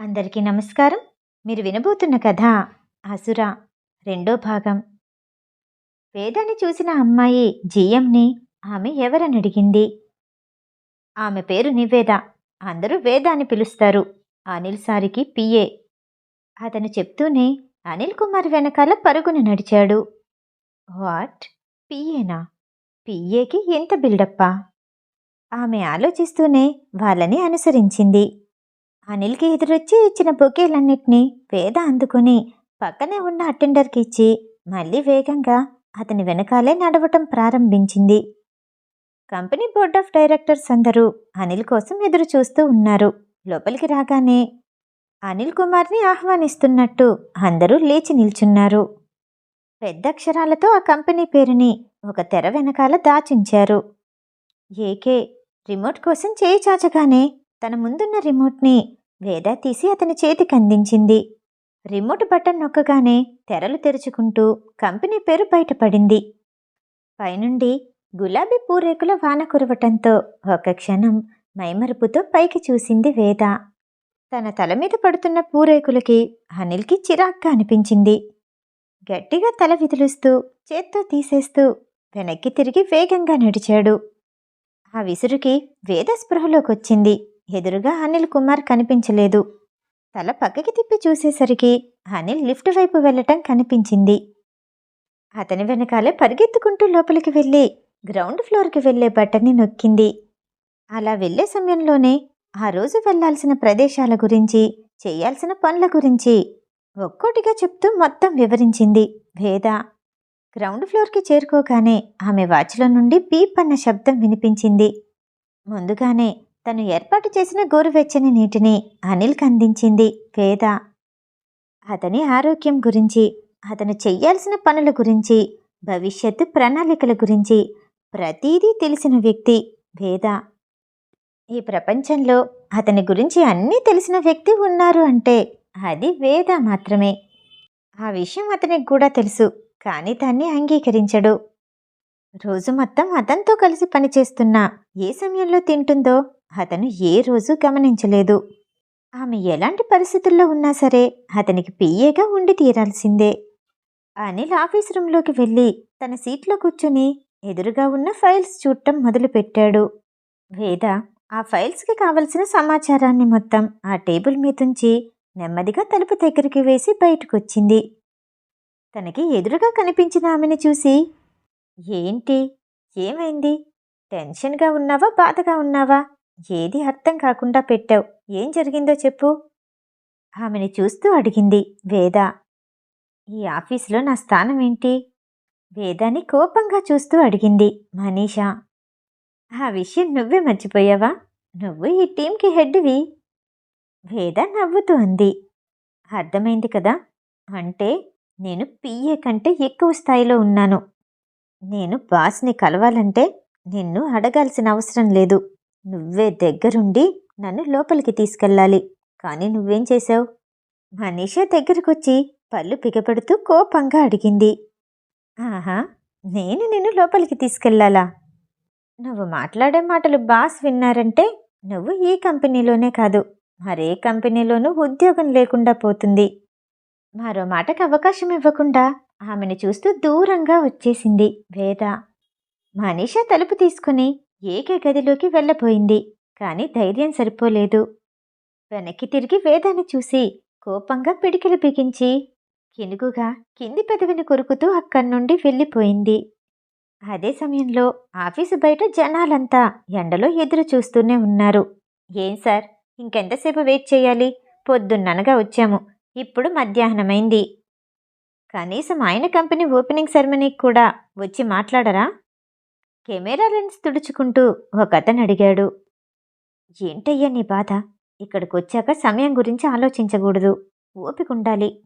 అందరికీ నమస్కారం. మీరు వినబోతున్న కథ అసుర రెండో భాగం. వేదాన్ని చూసిన అమ్మాయి జిఎంని ఆమె ఎవరని అడిగింది. ఆమె పేరు నివేద. అందరూ వేద అని పిలుస్తారు. అనిల్ సారికి పిఏ అతను చెప్తూనే అనిల్ కుమార్ వెనకాల పరుగున నడిచాడు. వాట్? పిఏనా పిఏకి ఎంత బిల్డప్పా? ఆమె ఆలోచిస్తూనే వాళ్ళని అనుసరించింది. అనిల్కి ఎదురొచ్చి ఇచ్చిన బొకేలన్నిటినీ వేద అందుకుని పక్కనే ఉన్న అటెండర్కి ఇచ్చి మళ్ళీ వేగంగా అతని వెనకాలే నడవటం ప్రారంభించింది. కంపెనీ బోర్డ్ ఆఫ్ డైరెక్టర్స్ అందరూ అనిల్ కోసం ఎదురు చూస్తూ ఉన్నారు. లోపలికి రాగానే అనిల్ కుమార్ని ఆహ్వానిస్తున్నట్టు అందరూ లేచి నిల్చున్నారు. పెద్ద అక్షరాలతో ఆ కంపెనీ పేరుని ఒక తెర వెనకాల దాచుంచారు. ఏకే రిమోట్ కోసం చేయి చాచగానే తన ముందున్న రిమోట్ని వేద తీసి అతని చేతికి అందించింది. రిమోట్ బటన్ నొక్కగానే తెరలు తెరుచుకుంటూ కంపెనీ పేరు బయటపడింది. పైనుండి గులాబీ పూరేకుల వాన కురవటంతో ఒక క్షణం మైమరుపుతో పైకి చూసింది వేద. తన తల మీద పడుతున్న పూరేకులకి అనిల్కి చిరాగ్గా అనిపించింది. గట్టిగా తల విదిలుస్తూ చేత్తో తీసేస్తూ వెనక్కి తిరిగి వేగంగా నడిచాడు. ఆ విసురుకి వేద స్పృహలోకొచ్చింది. ఎదురుగా అనిల్ కుమార్ కనిపించలేదు. తల పక్కకి తిప్పి చూసేసరికి అనిల్ లిఫ్ట్ వైపు వెళ్ళటం కనిపించింది. అతని వెనకాలే పరిగెత్తుకుంటూ లోపలికి వెళ్ళి గ్రౌండ్ ఫ్లోర్కి వెళ్ళే బటన్ని నొక్కింది. అలా వెళ్ళే సమయంలోనే ఆ రోజు వెళ్ళాల్సిన ప్రదేశాల గురించి చేయాల్సిన పనుల గురించి ఒక్కోటిగా చెప్తూ మొత్తం వివరించింది వేద. గ్రౌండ్ ఫ్లోర్కి చేరుకోగానే ఆమె వాచ్లో నుండి పీప్ అన్న శబ్దం వినిపించింది. ముందుగానే తను ఏర్పాటు చేసిన గోరువెచ్చని నీటిని అనిల్కి అందించింది వేద. అతని ఆరోగ్యం గురించి అతను చెయ్యాల్సిన పనుల గురించి భవిష్యత్తు ప్రణాళికల గురించి ప్రతీదీ తెలిసిన వ్యక్తి వేద. ఈ ప్రపంచంలో అతని గురించి అన్నీ తెలిసిన వ్యక్తి ఉన్నారు అంటే అది వేద మాత్రమే. ఆ విషయం అతనికి కూడా తెలుసు కానీ దాన్ని అంగీకరించడు. రోజు మొత్తం అతనితో కలిసి పనిచేస్తున్నా ఏ సమయంలో తింటుందో అతను ఏ రోజు గమనించలేదు. ఆమె ఎలాంటి పరిస్థితుల్లో ఉన్నా సరే అతనికి పిఏగా ఉండి తీరాల్సిందే. అనిల్ ఆఫీస్ రూంలోకి వెళ్ళి తన సీట్లో కూర్చుని ఎదురుగా ఉన్న ఫైల్స్ చూడటం మొదలుపెట్టాడు. వేద ఆ ఫైల్స్కి కావలసిన సమాచారాన్ని మొత్తం ఆ టేబుల్ మీదుంచి నెమ్మదిగా తలుపు దగ్గరికి వేసి బయటకొచ్చింది. తనకి ఎదురుగా కనిపించిన ఆమెను చూసి ఏంటి? ఏమైంది? టెన్షన్గా ఉన్నావా? బాధగా ఉన్నావా? ఏది అర్థం కాకుండా పెట్టావు? ఏం జరిగిందో చెప్పు. ఆమెని చూస్తూ అడిగింది వేద. ఈ ఆఫీసులో నా స్థానం ఏంటి? వేదాని కోపంగా చూస్తూ అడిగింది మనీషా. ఆ విషయం నువ్వే మర్చిపోయావా? నువ్వు ఈ టీంకి హెడ్వి. వేద నవ్వుతూ అంది. అర్థమైంది కదా? అంటే నేను పిఏ కంటే ఎక్కువ స్థాయిలో ఉన్నాను. నేను బాస్ని కలవాలంటే నిన్ను అడగాల్సిన అవసరం లేదు. నువ్వే దగ్గరుండి నన్ను లోపలికి తీసుకెళ్ళాలి. కానీ నువ్వేం చేశావు? మనీషా దగ్గరకొచ్చి పళ్ళు పిగపెడుతూ కోపంగా అడిగింది. ఆహా! నేను నిన్ను లోపలికి తీసుకెళ్ళాలా? నువ్వు మాట్లాడే మాటలు బాస్ విన్నారంటే నువ్వు ఈ కంపెనీలోనే కాదు మరే కంపెనీలోనూ ఉద్యోగం లేకుండా పోతుంది. మరో మాటకు అవకాశం ఇవ్వకుండా ఆమెను చూస్తూ దూరంగా వచ్చేసింది వేద. మనీషా తలుపు తీసుకుని ఏకే గదిలోకి వెళ్ళబోయింది కానీ ధైర్యం సరిపోలేదు. వెనక్కి తిరిగి వేదాన్ని చూసి కోపంగా పిడికిలు బిగించి కినుగుగా కింది పెదవిని కొరుకుతూ అక్కడి నుండి వెళ్ళిపోయింది. అదే సమయంలో ఆఫీసు బయట జనాలంతా ఎండలో ఎదురు చూస్తూనే ఉన్నారు. ఏం సార్ ఇంకెంతసేపు వెయిట్ చేయాలి? పొద్దున్ననగా వచ్చాము. ఇప్పుడు మధ్యాహ్నమైంది. కనీసం ఆయన కంపెనీ ఓపెనింగ్ సెరమనీకి కూడా వచ్చి మాట్లాడరా? కెమెరా లెన్స్ తుడుచుకుంటూ ఒకతను అడిగాడు ఏంటయ్యా నీ బాధ? ఇక్కడికి వచ్చాక సమయం గురించి ఆలోచించకూడదు. ఓపిక ఉండాలి.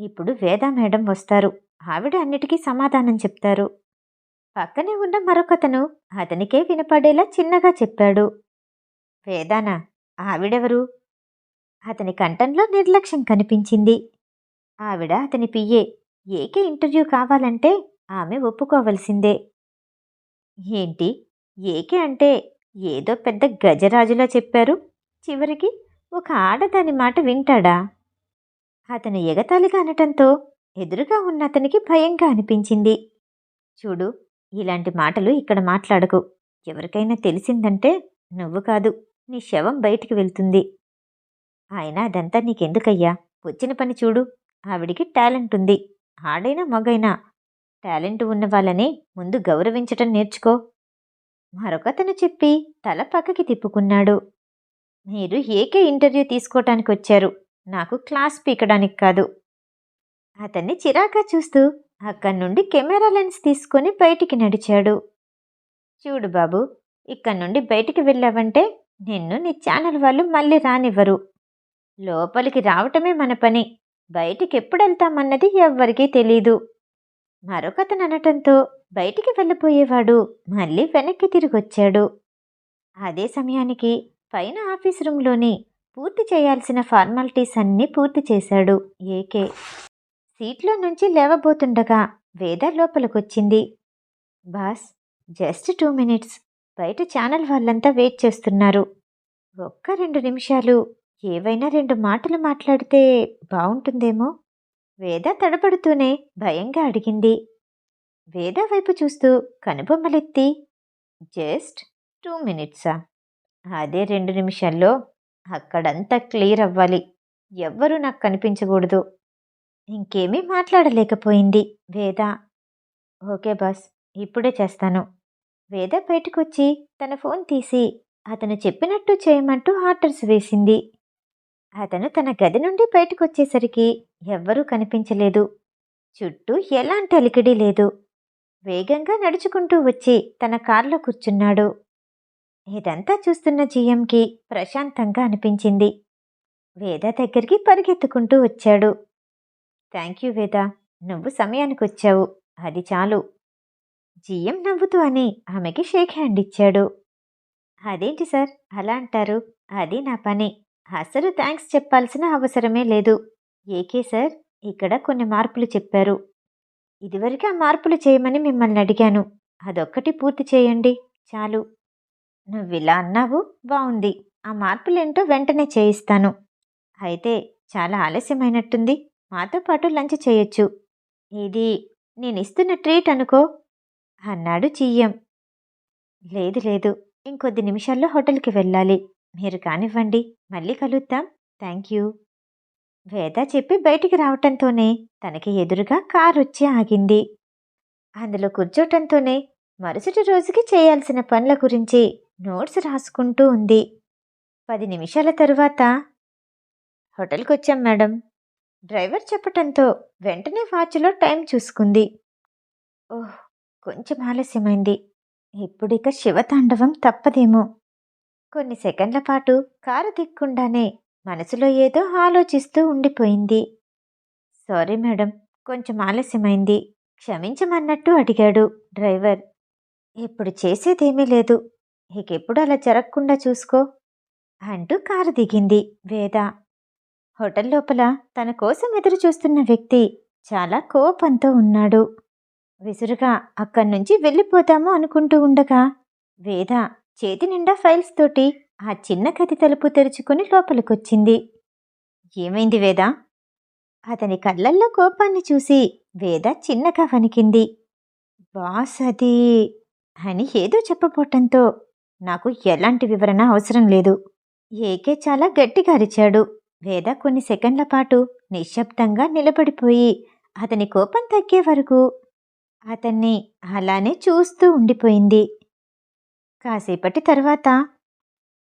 ఇప్పుడు వేద మేడం వస్తారు. ఆవిడ అన్నిటికీ సమాధానం చెప్తారు. పక్కనే ఉన్న మరొకతను అతనికే వినపడేలా చిన్నగా చెప్పాడు. వేదానా ఆవిడెవరు? అతని కంఠంలో నిర్లక్ష్యం కనిపించింది. ఆవిడ అతని పియ్యే ఏకే ఇంటర్వ్యూ కావాలంటే ఆమె ఒప్పుకోవలసిందే. ఏంటి? ఏకే అంటే ఏదో పెద్ద గజరాజులా చెప్పారు. చివరికి ఒక ఆడదాని మాట వింటాడా? అతను ఎగతాళిగా అనటంతో ఎదురుగా ఉన్న అతనికి భయంగా అనిపించింది. చూడు ఇలాంటి మాటలు ఇక్కడ మాట్లాడకు. ఎవరికైనా తెలిసిందంటే నువ్వు కాదు నీ శవం బయటికి వెళ్తుంది. అయినా అదంతా నీకెందుకయ్యా? వచ్చిన పని చూడు. ఆవిడికి టాలెంట్ ఉంది. ఆడైనా మగైనా టాలెంట్ ఉన్న వాళ్ళని ముందు గౌరవించటం నేర్చుకో. మరొకతను చెప్పి తల పక్కకి తిప్పుకున్నాడు. మీరు ఏకే ఇంటర్వ్యూ తీసుకోవటానికి వచ్చారు. నాకు క్లాస్ పీకడానికి కాదు. అతన్ని చిరాకా చూస్తూ అక్కడి నుండి కెమెరా లెన్స్ తీసుకొని బయటికి నడిచాడు. చూడు బాబు ఇక్కడి నుండి బయటికి వెళ్ళావంటే నిన్ను నీ ఛానల్ వాళ్ళు మళ్ళీ రానివ్వరు. లోపలికి రావటమే మన పని. బయటికి ఎప్పుడు వెళ్తామన్నది ఎవ్వరికీ తెలీదు. మరొకతను అనటంతో బయటికి వెళ్ళిపోయేవాడు మళ్ళీ వెనక్కి తిరిగొచ్చాడు. అదే సమయానికి పైన ఆఫీస్ రూమ్లోని పూర్తి చేయాల్సిన ఫార్మాలిటీస్ అన్నీ పూర్తి చేశాడు ఏకే. సీట్లో నుంచి లేవబోతుండగా Veda లోపలికొచ్చింది. Boss just two minutes. బయట ఛానల్ వాళ్ళంతా వెయిట్ చేస్తున్నారు. ఒక్క రెండు నిమిషాలు ఏవైనా రెండు మాటలు మాట్లాడితే బాగుంటుందేమో వేద తడబడుతూనే భయంగా అడిగింది. వేద వైపు చూస్తూ కనుబొమ్మలెత్తి జస్ట్ టూ మినిట్సా? అదే రెండు నిమిషాల్లో అక్కడంతా క్లియర్ అవ్వాలి. ఎవ్వరూ నాకు కనిపించకూడదు. ఇంకేమీ మాట్లాడలేకపోయింది వేద. ఓకే బాస్ ఇప్పుడే చేస్తాను. వేద బయటకొచ్చి తన ఫోన్ తీసి అతను చెప్పినట్టు చేయమంటూ ఆర్డర్స్ వేసింది. అతను తన గది నుండి బయటకొచ్చేసరికి ఎవ్వరూ కనిపించలేదు. చుట్టూ ఎలాంటి అలికిడి లేదు. వేగంగా నడుచుకుంటూ వచ్చి తన కారులో కూర్చున్నాడు. ఇదంతా చూస్తున్న జీఎంకి ప్రశాంతంగా అనిపించింది. వేద దగ్గరికి పరిగెత్తుకుంటూ వచ్చాడు. థ్యాంక్ యూ వేద నువ్వు సమయానికి వచ్చావు అది చాలు. జిఎం నవ్వుతూ అని ఆమెకి షేక్ హ్యాండ్ ఇచ్చాడు. అదేంటి సార్? అలా అంటారు. అది నా పని. అసలు థ్యాంక్స్ చెప్పాల్సిన అవసరమే లేదు. ఏకే సార్ ఇక్కడ కొన్ని మార్పులు చెప్పారు. ఇదివరకు ఆ మార్పులు చేయమని మిమ్మల్ని అడిగాను. అదొక్కటి పూర్తి చేయండి చాలు. నువ్విలా అన్నావు బాగుంది ఆ మార్పులేంటో వెంటనే చేయిస్తాను. అయితే చాలా ఆలస్యమైనట్టుంది. మాతో పాటు లంచ్ చేయొచ్చు. ఇది నేను ఇస్తున్న ట్రీట్ అనుకో అన్నాడు చియ్యం లేదు లేదు. ఇంకొద్ది నిమిషాల్లో హోటల్కి వెళ్ళాలి. మీరు కానివ్వండి మళ్ళీ కలుద్దాం. Thank you. వేద చెప్పి బయటికి రావటంతోనే తనకి ఎదురుగా కారు వచ్చి ఆగింది. అందులో కూర్చోటంతోనే మరుసటి రోజుకి చేయాల్సిన పనుల గురించి నోట్స్ రాసుకుంటూ ఉంది. పది నిమిషాల తరువాత హోటల్కి వచ్చాం మేడం. డ్రైవర్ చెప్పటంతో వెంటనే వాచ్లో టైం చూసుకుంది. ఓహ్ కొంచెం ఆలస్యమైంది. ఇప్పుడిక శివతాండవం తప్పదేమో. కొన్ని సెకండ్ల పాటు కారు దిక్కుండానే మనసులో ఏదో ఆలోచిస్తూ ఉండిపోయింది. సారీ మేడం కొంచెం ఆలస్యమైంది. క్షమించమన్నట్టు అడిగాడు డ్రైవర్. ఇప్పుడు చేసేదేమీ లేదు. ఇకెప్పుడు అలా జరగకుండా చూసుకో అంటూ కారు దిగింది వేద. హోటల్ లోపల తన కోసం ఎదురు చూస్తున్న వ్యక్తి చాలా కోపంతో ఉన్నాడు. విసురుగా అక్కడి నుంచి వెళ్ళిపోతాము అనుకుంటూ ఉండగా వేద చేతి నిండా ఫైల్స్ తోటి ఆ చిన్న గది తలుపు తెరుచుకుని లోపలికొచ్చింది. ఏమైంది వేద? అతని కళ్ళల్లో కోపాన్ని చూసి వేద చిన్నగా వణికింది. బాస్ అది అని ఏదో చెప్పబోటంతో నాకు ఎలాంటి వివరణ అవసరం లేదు. ఏకే చాలా గట్టిగా అరిచాడు. వేద కొన్ని సెకండ్ల పాటు నిశ్శబ్దంగా నిలబడిపోయి అతని కోపం తగ్గే వరకు అతన్ని అలానే చూస్తూ ఉండిపోయింది. కాసేపటి తర్వాత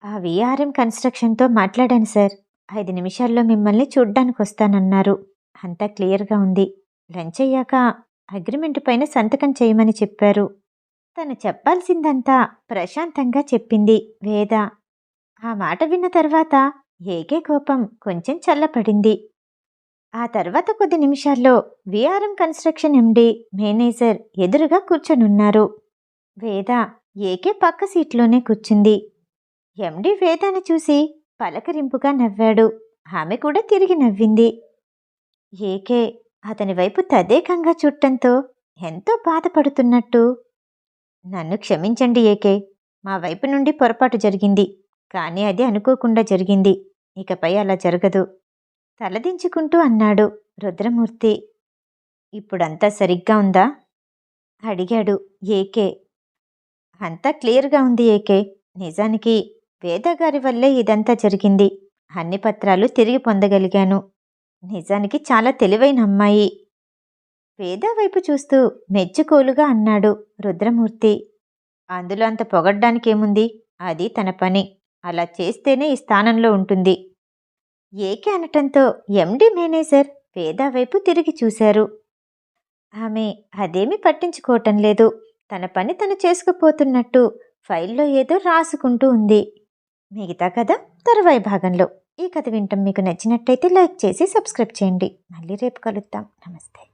ఆ విఆర్ఎం కన్స్ట్రక్షన్తో మాట్లాడాను సార్. ఐదు నిమిషాల్లో మిమ్మల్ని చూడ్డానికి వస్తానన్నారు అంతా క్లియర్గా ఉంది. లంచ్ అయ్యాక అగ్రిమెంట్ పైన సంతకం చేయమని చెప్పారు. తను చెప్పాల్సిందంతా ప్రశాంతంగా చెప్పింది వేద. ఆ మాట విన్న తర్వాత ఏకే కోపం కొంచెం చల్లపడింది. ఆ తర్వాత కొద్ది నిమిషాల్లో విఆర్ఎం కన్స్ట్రక్షన్ ఎండి మేనేజర్ ఎదురుగా కూర్చొనున్నారు. వేద ఏకే పక్క సీట్లోనే కూర్చుంది. ఎండి వేదాన్ని చూసి పలకరింపుగా నవ్వాడు. ఆమె కూడా తిరిగి నవ్వింది. ఏకే అతని వైపు తదేకంగా చూడటంతో ఎంతో బాధపడుతున్నట్టు. నన్ను క్షమించండి ఏకే మా వైపు నుండి పొరపాటు జరిగింది. కానీ అది అనుకోకుండా జరిగింది. ఇకపై అలా జరగదు. తలదించుకుంటూ అన్నాడు రుద్రమూర్తి. ఇప్పుడంతా సరిగ్గా ఉందా? అడిగాడు ఏకే. అంతా క్లియర్గా ఉంది ఏకే. నిజానికి వేదగారి వల్లే ఇదంతా జరిగింది. అన్ని పత్రాలు తిరిగి పొందగలిగాను. నిజానికి చాలా తెలివైన అమ్మాయి. వేద వైపు చూస్తూ మెచ్చుకోలుగా అన్నాడు రుద్రమూర్తి. అందులో అంత పొగడ్డానికేముంది? అది తన పని. అలా చేస్తేనే ఈ స్థానంలో ఉంటుంది. ఏకే అనటంతో ఎండి మేనేజర్ వేద వైపు తిరిగి చూశారు. ఆమె అదేమీ పట్టించుకోవటం లేదు. తన పని తను చేసుకుపోతున్నట్టు ఫైల్లో ఏదో రాసుకుంటూ ఉంది. మిగతా కథ తరువాయి భాగంలో. ఈ కథ వింటాం మీకు నచ్చినట్టయితే లైక్ చేసి సబ్స్క్రైబ్ చేయండి. మళ్ళీ రేపు కలుద్దాం. నమస్తే.